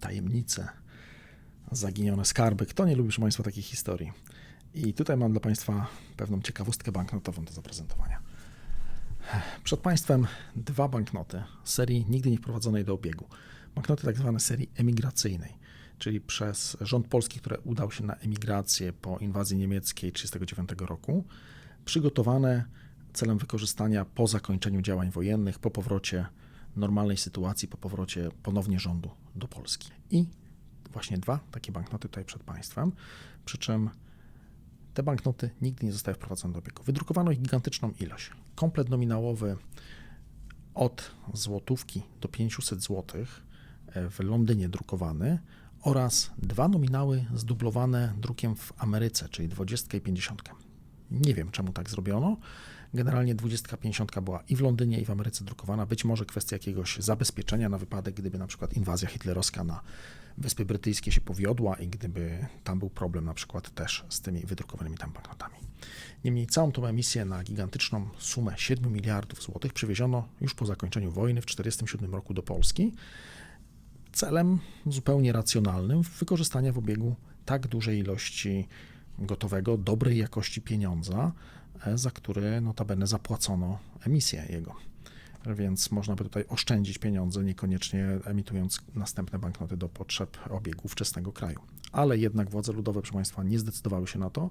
tajemnice, zaginione skarby. Kto nie lubi, Państwa, takich historii? I tutaj mam dla Państwa pewną ciekawostkę banknotową do zaprezentowania. Przed Państwem dwa banknoty serii nigdy nie wprowadzonej do obiegu. Banknoty tak zwane serii emigracyjnej, czyli przez rząd polski, który udał się na emigrację po inwazji niemieckiej 1939 roku, przygotowane celem wykorzystania po zakończeniu działań wojennych, po powrocie normalnej sytuacji, po powrocie ponownie rządu do Polski. I właśnie dwa takie banknoty tutaj przed Państwem, przy czym te banknoty nigdy nie zostały wprowadzone do obiegu. Wydrukowano ich gigantyczną ilość. Komplet nominałowy od złotówki do 500 złotych e, w Londynie drukowany oraz dwa nominały zdublowane drukiem w Ameryce, czyli 20 i 50. Nie wiem, czemu tak zrobiono. Generalnie 20-50 była i w Londynie, i w Ameryce drukowana. Być może kwestia jakiegoś zabezpieczenia na wypadek, gdyby na przykład inwazja hitlerowska na Wyspy Brytyjskie się powiodła i gdyby tam był problem na przykład też z tymi wydrukowanymi tam banknotami. Niemniej całą tą emisję na gigantyczną sumę 7 miliardów złotych przywieziono już po zakończeniu wojny w 1947 roku do Polski celem zupełnie racjonalnym wykorzystania w obiegu tak dużej ilości gotowego, dobrej jakości pieniądza, e, za które notabene zapłacono emisję jego. Więc można by tutaj oszczędzić pieniądze, niekoniecznie emitując następne banknoty do potrzeb obiegu wczesnego kraju. Ale jednak władze ludowe, proszę Państwa, nie zdecydowały się na to.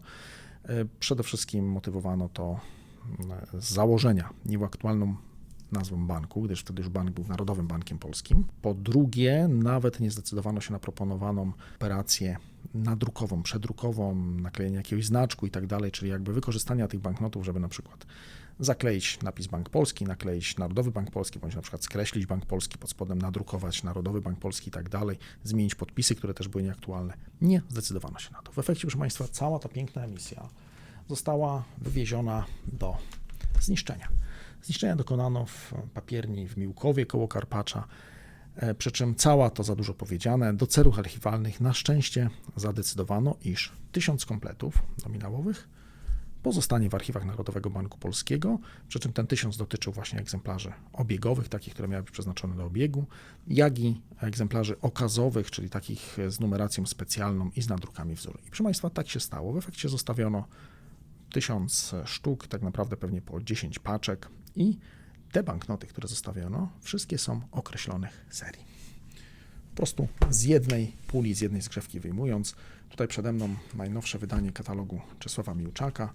E, Przede wszystkim motywowano to mm, z założenia nieaktualną nazwą banku, gdyż wtedy już bank był Narodowym Bankiem Polskim. Po drugie, nawet nie zdecydowano się na proponowaną operację nadrukową, przedrukową, naklejenie jakiegoś znaczku i tak dalej, czyli jakby wykorzystania tych banknotów, żeby na przykład zakleić napis Bank Polski, nakleić Narodowy Bank Polski, bądź na przykład skreślić Bank Polski, pod spodem nadrukować Narodowy Bank Polski i tak dalej, zmienić podpisy, które też były nieaktualne. Nie zdecydowano się na to. W efekcie, proszę Państwa, cała ta piękna emisja została wywieziona do zniszczenia. Zniszczenia dokonano w papierni w Miłkowie koło Karpacza, e, przy czym cała to za dużo powiedziane. Do celów archiwalnych na szczęście zadecydowano, iż tysiąc kompletów nominałowych pozostanie w archiwach Narodowego Banku Polskiego, przy czym ten tysiąc dotyczył właśnie egzemplarzy obiegowych, takich, które miały być przeznaczone do obiegu, jak i egzemplarzy okazowych, czyli takich z numeracją specjalną i z nadrukami wzoru. I proszę Państwa, tak się stało. W efekcie zostawiono tysiąc sztuk, tak naprawdę pewnie po 10 paczek i te banknoty, które zostawiono, wszystkie są określonych serii. Po prostu z jednej puli, z jednej zgrzewki wyjmując. Tutaj przede mną najnowsze wydanie katalogu Czesława Miłczaka.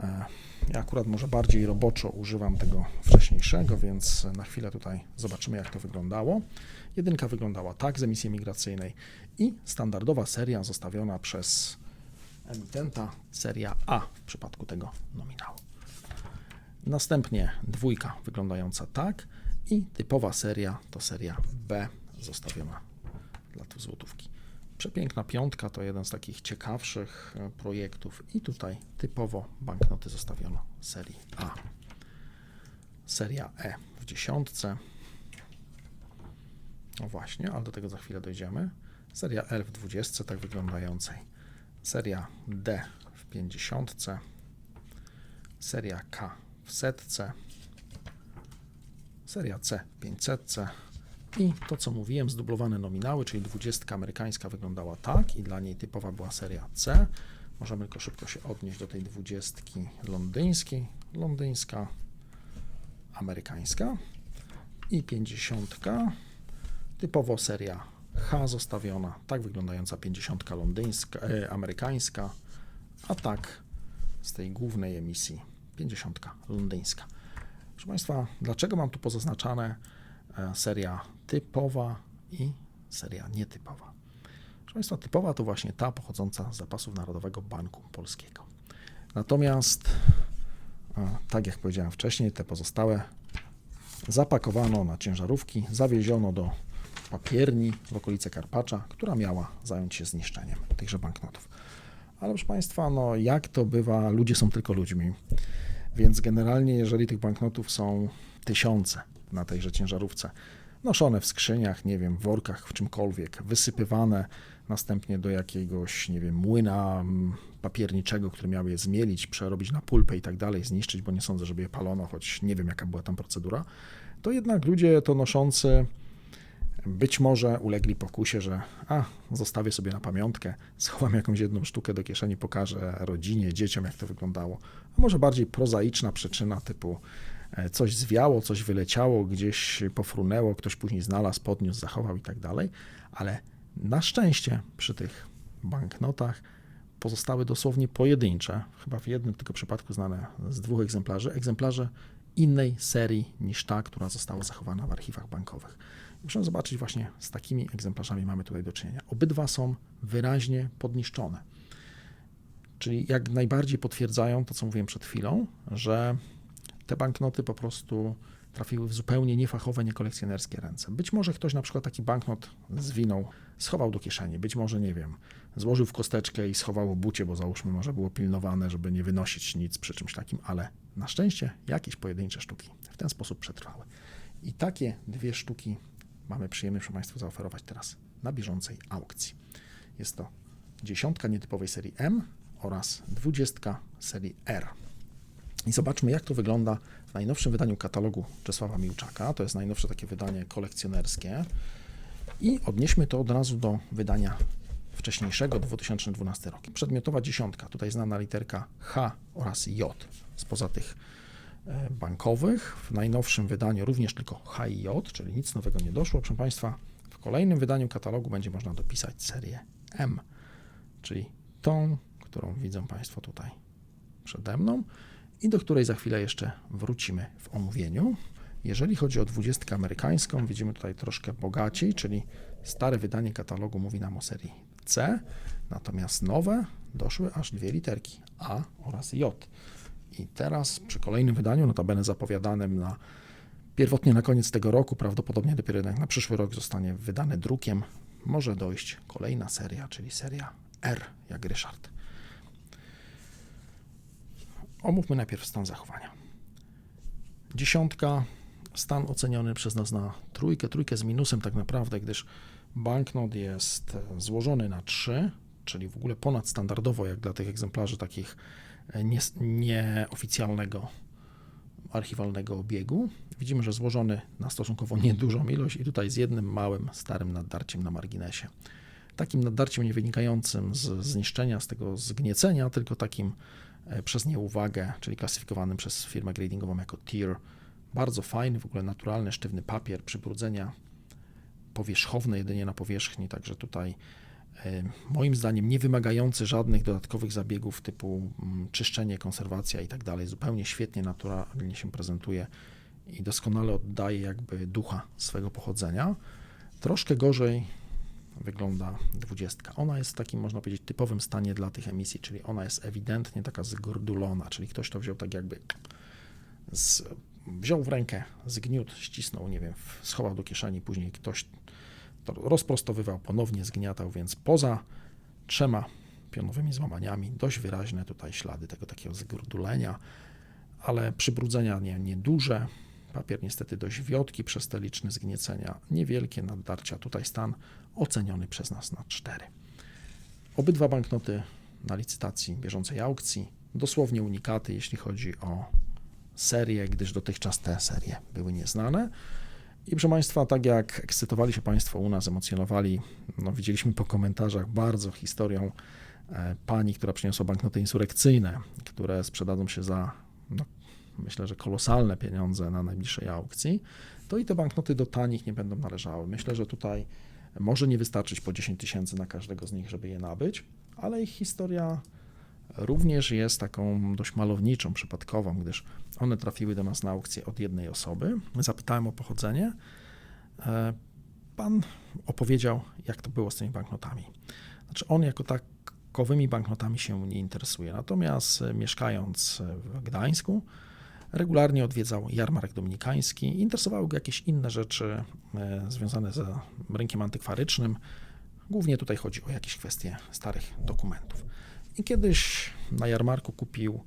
E, Ja akurat może bardziej roboczo używam tego wcześniejszego, więc na chwilę tutaj zobaczymy, jak to wyglądało. Jedynka wyglądała tak z emisji migracyjnej i standardowa seria zostawiona przez emitenta, seria A w przypadku tego nominału. Następnie dwójka wyglądająca tak i typowa seria to seria B zostawiona dla tu złotówki. Przepiękna piątka to jeden z takich ciekawszych e, projektów i tutaj typowo banknoty zostawiono serii A. Seria E w dziesiątce. No właśnie, ale do tego za chwilę dojdziemy. Seria L w dwudziestce, tak wyglądającej. Seria D w pięćdziesiątce. Seria K w setce. Seria C w 500. I to, co mówiłem, zdublowane nominały, czyli 20 amerykańska wyglądała tak i dla niej typowa była seria C. Możemy tylko szybko się odnieść do tej 20 londyńskiej, londyńska, amerykańska i 50 typowo seria H zostawiona, tak wyglądająca 50 londyńska, e, amerykańska, a tak z tej głównej emisji 50 londyńska. Proszę Państwa, dlaczego mam tu pozaznaczane e, seria typowa i seria nietypowa? Proszę Państwa, typowa to właśnie ta pochodząca z zapasów Narodowego Banku Polskiego. Natomiast, e, tak jak powiedziałem wcześniej, te pozostałe zapakowano na ciężarówki, zawieziono do papierni w okolice Karpacza, która miała zająć się zniszczeniem tychże banknotów. Ale proszę Państwa, no jak to bywa, ludzie są tylko ludźmi. Więc generalnie, jeżeli tych banknotów są tysiące na tejże ciężarówce, noszone w skrzyniach, nie wiem, w workach, w czymkolwiek, wysypywane następnie do jakiegoś, nie wiem, młyna papierniczego, który miał je zmielić, przerobić na pulpę i tak dalej, zniszczyć, bo nie sądzę, żeby je palono, choć nie wiem, jaka była tam procedura, to jednak ludzie to noszący Być może ulegli pokusie, że a, zostawię sobie na pamiątkę, schowam jakąś jedną sztukę do kieszeni, pokażę rodzinie, dzieciom, jak to wyglądało. A może bardziej prozaiczna przyczyna typu e, coś zwiało, coś wyleciało, gdzieś pofrunęło, ktoś później znalazł, podniósł, zachował i tak dalej. Ale na szczęście przy tych banknotach pozostały dosłownie pojedyncze, chyba w jednym tylko przypadku znane z dwóch egzemplarzy, egzemplarze innej serii niż ta, która została zachowana w archiwach bankowych. Muszę zobaczyć właśnie z takimi egzemplarzami mamy tutaj do czynienia. Obydwa są wyraźnie podniszczone. Czyli jak najbardziej potwierdzają to, co mówiłem przed chwilą, że te banknoty po prostu trafiły w zupełnie niefachowe, niekolekcjonerskie ręce. Być może ktoś na przykład taki banknot zwinął, schował do kieszeni, być może, nie wiem, złożył w kosteczkę i schował w bucie, bo załóżmy może było pilnowane, żeby nie wynosić nic przy czymś takim, ale na szczęście jakieś pojedyncze sztuki w ten sposób przetrwały. I takie dwie sztuki mamy przyjemność Państwu zaoferować teraz na bieżącej aukcji. Jest to dziesiątka nietypowej serii M oraz dwudziestka serii R. I zobaczmy, jak to wygląda w najnowszym wydaniu katalogu Czesława Miłczaka. To jest najnowsze takie wydanie kolekcjonerskie. I odnieśmy to od razu do wydania wcześniejszego, 2012 rok. Przedmiotowa dziesiątka, tutaj znana literka H oraz J spoza tych bankowych. W najnowszym wydaniu również tylko H i J, czyli nic nowego nie doszło. Proszę Państwa, w kolejnym wydaniu katalogu będzie można dopisać serię M, czyli tą, którą widzą Państwo tutaj przede mną i do której za chwilę jeszcze wrócimy w omówieniu. Jeżeli chodzi o dwudziestkę amerykańską, widzimy tutaj troszkę bogaciej, czyli stare wydanie katalogu mówi nam o serii C, natomiast nowe doszły aż dwie literki A oraz J. I teraz przy kolejnym wydaniu, notabene zapowiadanym na pierwotnie na koniec tego roku, prawdopodobnie dopiero jednak na przyszły rok zostanie wydane drukiem, może dojść kolejna seria, czyli seria R, jak Ryszard. Omówmy najpierw stan zachowania. Dziesiątka, stan oceniony przez nas na trójkę, trójkę z minusem tak naprawdę, gdyż banknot jest złożony na trzy, czyli w ogóle ponadstandardowo, jak dla tych egzemplarzy takich nie, nieoficjalnego archiwalnego obiegu. Widzimy, że złożony na stosunkowo niedużą ilość i tutaj z jednym małym, starym naddarciem na marginesie. Takim naddarciem nie wynikającym z zniszczenia, z tego zgniecenia, tylko takim E, przez nieuwagę, czyli klasyfikowanym przez firmę gradingową jako tier. Bardzo fajny, w ogóle naturalny, sztywny papier, przybrudzenia powierzchowne jedynie na powierzchni, także tutaj moim zdaniem nie wymagający żadnych dodatkowych zabiegów typu mm, czyszczenie, konserwacja i tak dalej. Zupełnie świetnie, naturalnie się prezentuje i doskonale oddaje jakby ducha swego pochodzenia. Troszkę gorzej wygląda dwudziestka. Ona jest w takim, można powiedzieć, typowym stanie dla tych emisji, czyli ona jest ewidentnie taka zgordulona, czyli ktoś to wziął tak jakby z, wziął w rękę, zgniótł, ścisnął, nie wiem, schował do kieszeni, później ktoś to rozprostowywał, ponownie zgniatał, więc poza trzema pionowymi złamaniami dość wyraźne tutaj ślady tego takiego zgordulenia, ale przybrudzenia nie, nieduże, Papier niestety dość wiotki przez te liczne zgniecenia, niewielkie naddarcia. Tutaj stan oceniony przez nas na 4. Obydwa banknoty na licytacji bieżącej aukcji, dosłownie unikaty, jeśli chodzi o serię, gdyż dotychczas te serie były nieznane. I proszę Państwa, tak jak ekscytowali się Państwo u nas, emocjonowali, no widzieliśmy po komentarzach bardzo historią e, pani, która przyniosła banknoty insurekcyjne, które sprzedadzą się za no, myślę, że kolosalne pieniądze na najbliższej aukcji, to i te banknoty do tanich nie będą należały. Myślę, że tutaj może nie wystarczyć po 10 tysięcy na każdego z nich, żeby je nabyć, ale ich historia również jest taką dość malowniczą, przypadkową, gdyż one trafiły do nas na aukcję od jednej osoby. Zapytałem o pochodzenie. E, pan opowiedział, jak to było z tymi banknotami. Znaczy, on jako takowymi banknotami się nie interesuje. Natomiast e, mieszkając w Gdańsku, Regularnie odwiedzał jarmark dominikański, interesowały go jakieś inne rzeczy e, związane z rynkiem antykwarycznym. Głównie tutaj chodzi o jakieś kwestie starych dokumentów. I kiedyś na jarmarku kupił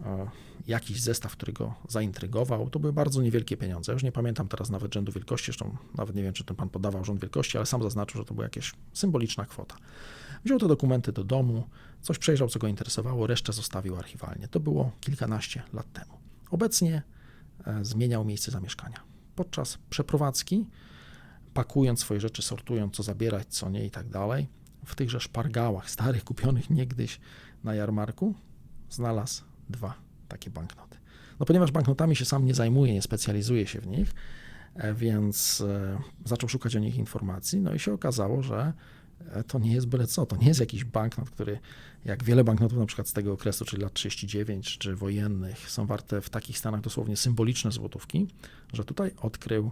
e, jakiś zestaw, który go zaintrygował. To były bardzo niewielkie pieniądze. już nie pamiętam teraz nawet rzędu wielkości, zresztą nawet nie wiem, czy ten pan podawał rząd wielkości, ale sam zaznaczył, że to była jakaś symboliczna kwota. Wziął te dokumenty do domu, coś przejrzał, co go interesowało, resztę zostawił archiwalnie. To było kilkanaście lat temu. Obecnie e, zmieniał miejsce zamieszkania. Podczas przeprowadzki pakując swoje rzeczy, sortując, co zabierać, co nie i tak dalej, w tychże szpargałach starych, kupionych niegdyś na jarmarku, znalazł dwa takie banknoty. No ponieważ banknotami się sam nie zajmuje, nie specjalizuje się w nich, e, więc e, zaczął szukać o nich informacji, no i się okazało, że e, to nie jest byle co, to nie jest jakiś banknot, który jak wiele banknotów na przykład z tego okresu, czyli lat 39 czy wojennych, są warte w takich stanach dosłownie symboliczne złotówki, że tutaj odkrył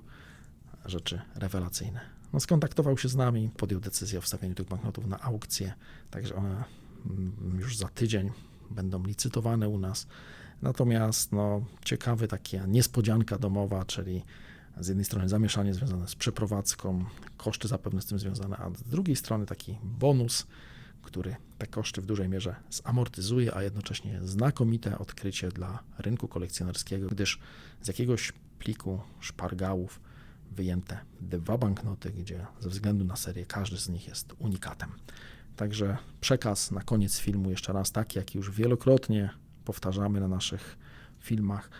rzeczy rewelacyjne. No, skontaktował się z nami, podjął decyzję o wstawieniu tych banknotów na aukcję, także one mm, już za tydzień będą licytowane u nas. Natomiast no, ciekawy taka niespodzianka domowa, czyli z jednej strony zamieszanie związane z przeprowadzką, koszty zapewne z tym związane, a z drugiej strony taki bonus, który te koszty w dużej mierze zamortyzuje, a jednocześnie znakomite odkrycie dla rynku kolekcjonerskiego, gdyż z jakiegoś pliku szpargałów wyjęte dwa banknoty, gdzie ze względu na serię każdy z nich jest unikatem. Także przekaz na koniec filmu jeszcze raz taki, jak już wielokrotnie powtarzamy na naszych filmach.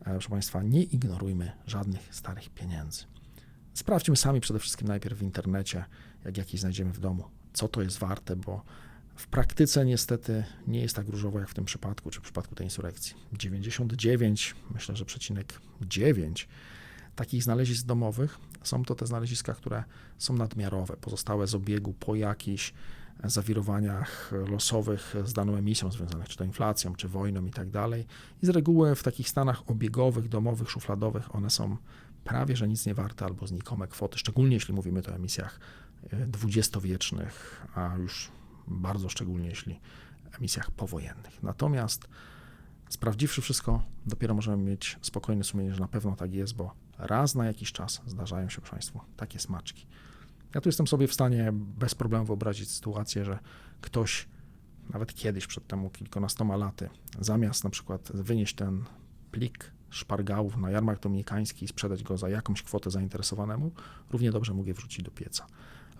E, Proszę Państwa, nie ignorujmy żadnych starych pieniędzy. Sprawdźmy sami przede wszystkim najpierw w internecie, jak jakieś znajdziemy w domu, co to jest warte, bo w praktyce niestety nie jest tak różowo jak w tym przypadku, czy w przypadku tej insurekcji. 99, myślę, że przecinek 9 takich znalezisk domowych są to te znaleziska, które są nadmiarowe, pozostałe z obiegu po jakichś zawirowaniach losowych z daną emisją związanych czy to inflacją, czy wojną i tak dalej. I z reguły w takich stanach obiegowych, domowych, szufladowych one są prawie że nic nie warte albo znikome kwoty, szczególnie jeśli mówimy o emisjach e, dwudziestowiecznych, a już bardzo szczególnie jeśli emisjach powojennych. Natomiast sprawdziwszy wszystko, dopiero możemy mieć spokojne sumienie, że na pewno tak jest, bo raz na jakiś czas zdarzają się Państwu takie smaczki. Ja tu jestem sobie w stanie bez problemu wyobrazić sytuację, że ktoś nawet kiedyś, przed temu kilkunastoma laty, zamiast na przykład wynieść ten plik szpargałów na jarmark dominikański i sprzedać go za jakąś kwotę zainteresowanemu, równie dobrze mógł je wrzucić do pieca.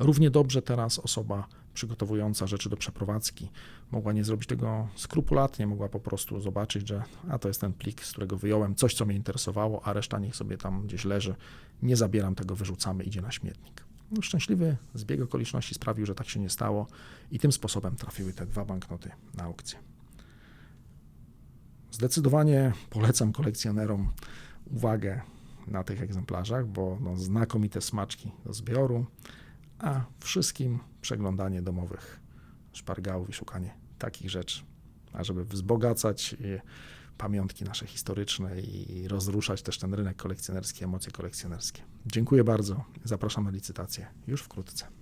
Równie dobrze teraz osoba przygotowująca rzeczy do przeprowadzki mogła nie zrobić tego skrupulatnie, mogła po prostu zobaczyć, że a to jest ten plik, z którego wyjąłem coś, co mnie interesowało, a reszta niech sobie tam gdzieś leży. Nie zabieram tego, wyrzucamy, idzie na śmietnik. No, szczęśliwy zbieg okoliczności sprawił, że tak się nie stało i tym sposobem trafiły te dwa banknoty na aukcję. Zdecydowanie polecam kolekcjonerom uwagę na tych egzemplarzach, bo no, znakomite smaczki do zbioru, a wszystkim przeglądanie domowych szpargałów i szukanie takich rzeczy, ażeby wzbogacać e, pamiątki nasze historyczne i rozruszać też ten rynek kolekcjonerski, emocje kolekcjonerskie. Dziękuję bardzo. Zapraszam na licytację już wkrótce.